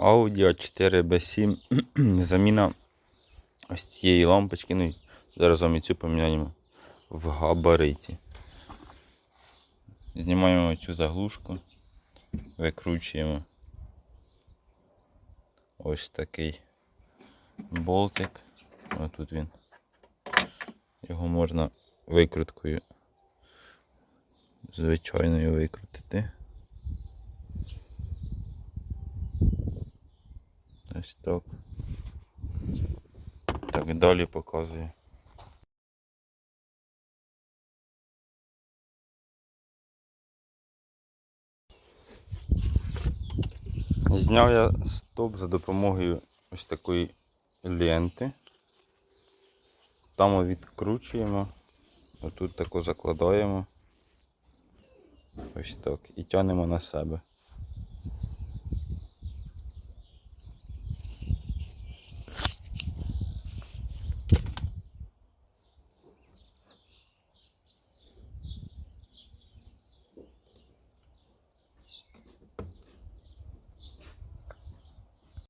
Audi A4B7. Заміна ось цієї лампочки. Ну, зараз вам і цю поміняємо в габариті. Знімаємо цю заглушку, викручуємо ось такий болтик. Ось тут він. Його можна викруткою звичайною викрутити. Ось так. Так, далі показую. Зняв я стоп за допомогою ось такої ленти. Там відкручуємо, отут тако закладаємо. Ось так. І тягнемо на себе.